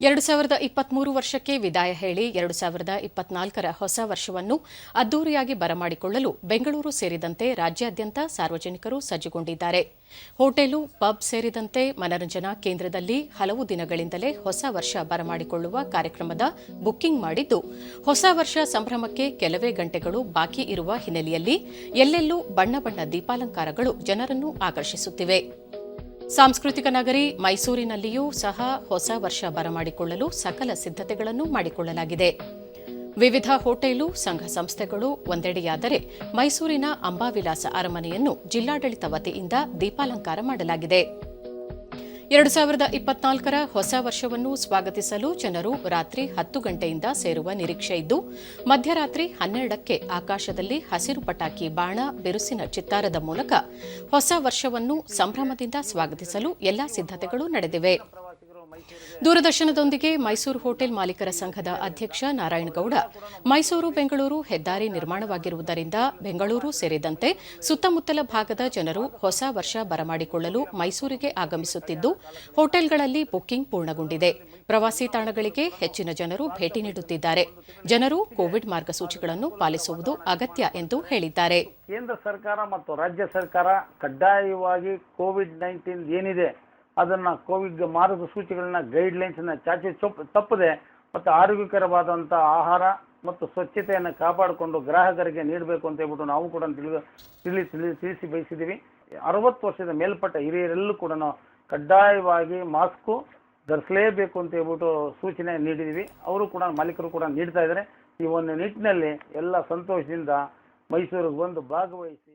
ಎರಡು ಸಾವಿರದ ಇಪ್ಪತ್ಮೂರು ವರ್ಷಕ್ಕೆ ವಿದಾಯ ಹೇಳಿ ಎರಡು ಸಾವಿರದ ಇಪ್ಪತ್ನಾಲ್ಕರ ಹೊಸ ವರ್ಷವನ್ನು ಅದ್ದೂರಿಯಾಗಿ ಬರಮಾಡಿಕೊಳ್ಳಲು ಬೆಂಗಳೂರು ಸೇರಿದಂತೆ ರಾಜ್ಯಾದ್ಯಂತ ಸಾರ್ವಜನಿಕರು ಸಜ್ಜುಗೊಂಡಿದ್ದಾರೆ. ಹೋಟೆಲು, ಪಬ್ ಸೇರಿದಂತೆ ಮನರಂಜನಾ ಕೇಂದ್ರದಲ್ಲಿ ಹಲವು ದಿನಗಳಿಂದಲೇ ಹೊಸ ವರ್ಷ ಬರಮಾಡಿಕೊಳ್ಳುವ ಕಾರ್ಯಕ್ರಮದ ಬುಕ್ಕಿಂಗ್ ಮಾಡಿದ್ದು, ಹೊಸ ವರ್ಷ ಸಂಭ್ರಮಕ್ಕೆ ಕೆಲವೇ ಗಂಟೆಗಳು ಬಾಕಿ ಇರುವ ಹಿನ್ನೆಲೆಯಲ್ಲಿ ಎಲ್ಲೆಲ್ಲೂ ಬಣ್ಣ ಬಣ್ಣ ದೀಪಾಲಂಕಾರಗಳು ಜನರನ್ನು ಆಕರ್ಷಿಸುತ್ತಿವೆ. ಸಾಂಸ್ಕೃತಿಕ ನಗರಿ ಮೈಸೂರಿನಲ್ಲಿಯೂ ಸಹ ಹೊಸ ವರ್ಷ ಬರಮಾಡಿಕೊಳ್ಳಲು ಸಕಲ ಸಿದ್ಧತೆಗಳನ್ನು ಮಾಡಿಕೊಳ್ಳಲಾಗಿದೆ. ವಿವಿಧ ಹೋಟೆಲು, ಸಂಘ ಸಂಸ್ಥೆಗಳು ಒಂದೆಡೆಯಾದರೆ ಮೈಸೂರಿನ ಅಂಬಾವಿಲಾಸ ಅರಮನೆಯನ್ನು ಜಿಲ್ಲಾಡಳಿತ ವತಿಯಿಂದ ದೀಪಾಲಂಕಾರ ಮಾಡಲಾಗಿದೆ. ಎರಡು ಸಾವಿರದ ಇಪ್ಪತ್ನಾಲ್ಕರ ಹೊಸ ವರ್ಷವನ್ನು ಸ್ವಾಗತಿಸಲು ಜನರು ರಾತ್ರಿ ಹತ್ತು ಗಂಟೆಯಿಂದ ಸೇರುವ ನಿರೀಕ್ಷೆ ಇದ್ದು, ಮಧ್ಯರಾತ್ರಿ ಹನ್ನೆರಡಕ್ಕೆ ಆಕಾಶದಲ್ಲಿ ಹಸಿರು ಪಟಾಕಿ ಬಾಣ ಬಿರುಸಿನ ಚಿತ್ತಾರದ ಮೂಲಕ ಹೊಸ ವರ್ಷವನ್ನು ಸಂಭ್ರಮದಿಂದ ಸ್ವಾಗತಿಸಲು ಎಲ್ಲಾ ಸಿದ್ಧತೆಗಳು ನಡೆದಿವೆ. ದೂರದರ್ಶನದೊಂದಿಗೆ ಮೈಸೂರು ಹೋಟೆಲ್ ಮಾಲೀಕರ ಸಂಘದ ಅಧ್ಯಕ್ಷ ನಾರಾಯಣಗೌಡ, ಮೈಸೂರು, ಬೆಂಗಳೂರು ಹೆದ್ದಾರಿ ನಿರ್ಮಾಣವಾಗಿರುವುದರಿಂದ ಬೆಂಗಳೂರು ಸೇರಿದಂತೆ ಸುತ್ತಮುತ್ತಲ ಭಾಗದ ಜನರು ಹೊಸ ವರ್ಷ ಬರಮಾಡಿಕೊಳ್ಳಲು ಮೈಸೂರಿಗೆ ಆಗಮಿಸುತ್ತಿದ್ದು, ಹೋಟೆಲ್ಗಳಲ್ಲಿ ಬುಕ್ಕಿಂಗ್ ಪೂರ್ಣಗೊಂಡಿದೆ. ಪ್ರವಾಸಿ ತಾಣಗಳಿಗೆ ಹೆಚ್ಚಿನ ಜನರು ಭೇಟಿ ನೀಡುತ್ತಿದ್ದಾರೆ. ಜನರು ಕೋವಿಡ್ ಮಾರ್ಗಸೂಚಿಗಳನ್ನು ಪಾಲಿಸುವುದು ಅಗತ್ಯ ಎಂದು ಹೇಳಿದ್ದಾರೆ. ಕೇಂದ್ರ ಸರ್ಕಾರ ಮತ್ತು ರಾಜ್ಯ ಸರ್ಕಾರ ಕಡ್ಡಾಯವಾಗಿ ಕೋವಿಡ್ ನೈನ್ಟೀನ್ ಏನಿದೆ ಅದನ್ನ ಕೋವಿಡ್ ಮಾರ್ಗಸೂಚಿಗಳನ್ನ ಗೈಡ್ಲೈನ್ಸನ್ನು ಚಾಚಿ ಚೊಪ್ ತಪ್ಪದೆ ಮತ್ತು ಆರೋಗ್ಯಕರವಾದಂಥ ಆಹಾರ ಮತ್ತು ಸ್ವಚ್ಛತೆಯನ್ನು ಕಾಪಾಡಿಕೊಂಡು ಗ್ರಾಹಕರಿಗೆ ನೀಡಬೇಕು ಅಂತ ಹೇಳ್ಬಿಟ್ಟು ನಾವು ಕೂಡ ತಿಳಿದು, ತಿಳಿ ತಿಳಿ, ತಿಳಿಸಿ ಬಯಸಿದ್ದೀವಿ ಅರವತ್ತು ವರ್ಷದ ಮೇಲ್ಪಟ್ಟ ಹಿರಿಯರೆಲ್ಲೂ ಕೂಡ ಕಡ್ಡಾಯವಾಗಿ ಮಾಸ್ಕು ಧರಿಸಲೇಬೇಕು ಅಂತ ಹೇಳ್ಬಿಟ್ಟು ಸೂಚನೆ ನೀಡಿದ್ದೀವಿ ಅವರು ಕೂಡ ಮಾಲೀಕರು ಕೂಡ ನೀಡ್ತಾ ಇದ್ದಾರೆ. ಈ ಒಂದು ನಿಟ್ಟಿನಲ್ಲಿ ಎಲ್ಲ ಸಂತೋಷದಿಂದ ಮೈಸೂರಿಗೆ ಬಂದು ಭಾಗವಹಿಸಿ